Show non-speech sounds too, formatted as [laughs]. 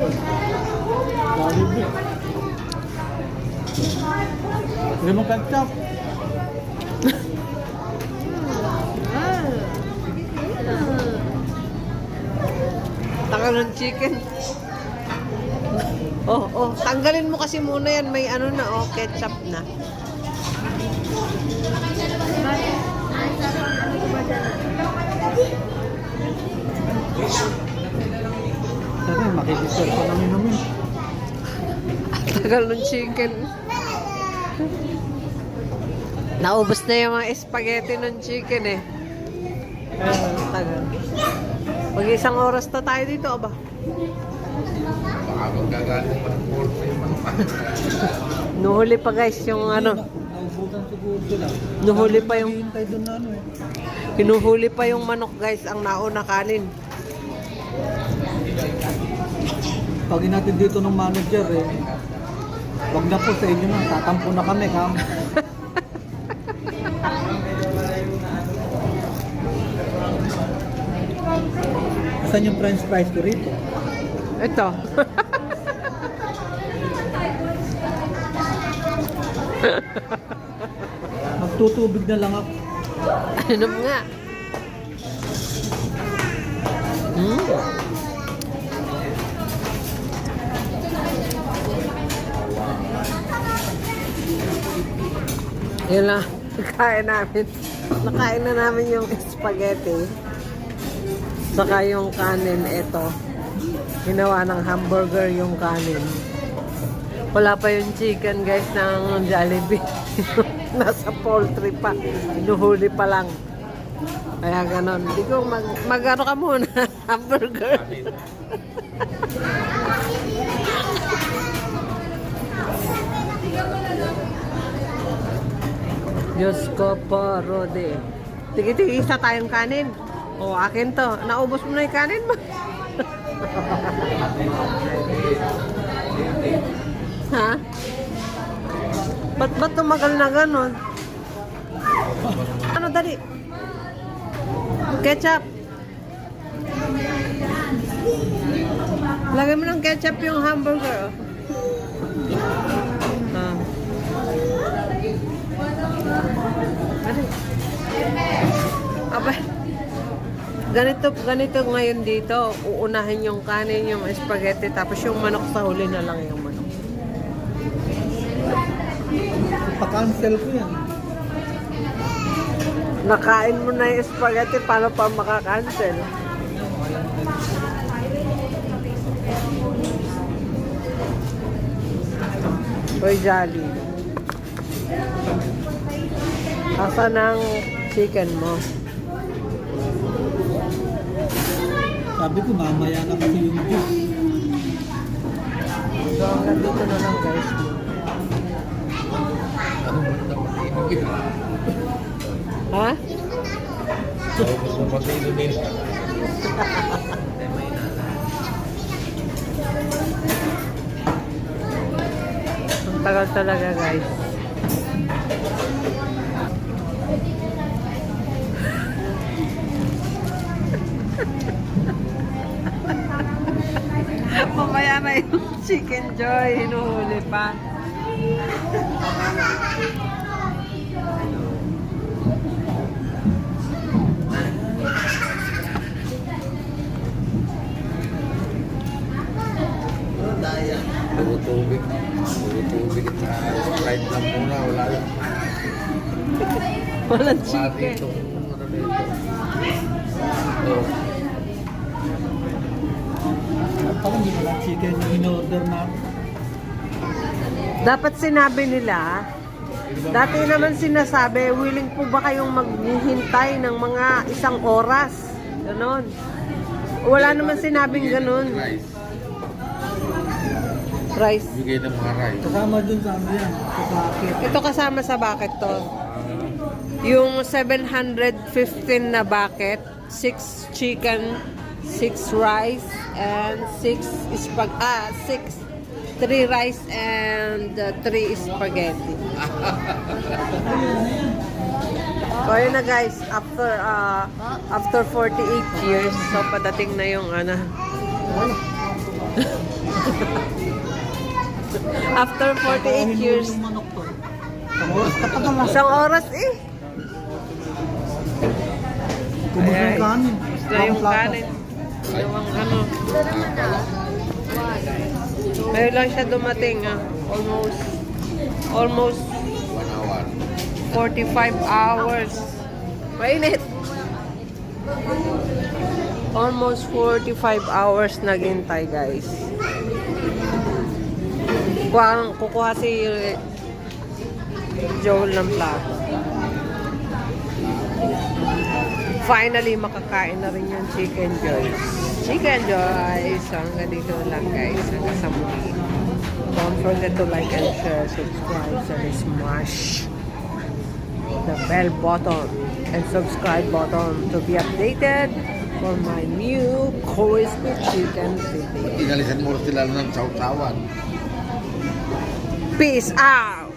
Hindi mo ketchup. Taka ng chicken. Oh, oh, tanggalin mo kasi muna yan. May ano na, oh, ketchup na. Sabi, makikisir pa namin namin. Tagal ng chicken. Naubos na yung mga spaghetti ng chicken eh. Ah, tagal. Pag isang oras na tayo dito, aba. Baka magagaling man po yung [laughs] Nuhuli pa guys yung ano. Nuhuli pa yung ano eh. Hinuhuli pa yung manok guys, ang nauna kanin. Pag natin dito ng manager eh, wag na po sa inyo na, tatampo na kami kam. [laughs] Saan yung french fries ko rito? Ito. [laughs] Magtutubig na lang ako. ano nga? Hmm. Yun lang. Nakain namin. Nakain na namin yung spaghetti. Saka yung kanin, ito. Ginawa ng hamburger yung kanin. Wala pa yung chicken guys ng Jollibee. [laughs] Nasa poultry pa. Inuhuli pa lang. Kaya ganon. Hindi ko mag, mag ano ka muna. [laughs] hamburger. [laughs] Diyos ko po, Rode. Tigi-tigi isa tayong kanin. O, akin to. Naubos mo na yung kanin mo. [laughs] ha? Ba't ba't tumagal na ganon? Ano, dali? Ketchup. Lagay mo ng ketchup yung hamburger. Aba. Ganito, ganito ngayon dito. Uunahin yung kanin, yung spaghetti, tapos yung manok sa huli na lang yung manok. Pa-cancel ko yan. Nakain mo na yung spaghetti, paano pa makakancel? Hoy, Jolly. Asan ang chicken mo? Sabi ko mamaya na kasi yung juice. So, na lang, guys. Ha? Ang tagal talaga, guys. Chicken joy, hinuhuli pa. Puro tubig. Puro tubig. Sprite lang muna. Wala yung Walang wala chicken. dito. Ano dito. Oh. Parang hindi wala chicken yung in-order na. Dapat sinabi nila, dati naman sinasabi, willing po ba kayong maghihintay ng mga isang oras? Ganon. Wala naman sinabing ganon. Rice. Price. Bigay ng mga rice. Kasama dun sa ano yan. Sa packet. Ito kasama sa bucket to. Yung 715 na bucket, 6 chicken, 6 rice, and 6 spag ah, 6 3 rice and 3 spaghetti. [laughs] So ayun na guys, after uh, after 48 years, so padating na yung ano. [laughs] After 48 years. Yung. Isang oras eh. Ayan. yung kanin. Gusto yung Bakong plato. kanin. Yung ano. Ngayon lang siya dumating ah. Almost, almost One hour. 45 hours. Mainit. Almost 45 hours naghintay guys. Kuha, kukuha si Joel ng plato. Finally, makakain na rin yung chicken joys. Chicken joys! So, hanggang dito lang guys. Hanggang sa muli. Don't forget to like and share, subscribe, and smash the bell button and subscribe button to be updated for my new crispy chicken video. Inalisan mo sila ng sausawan. Peace out!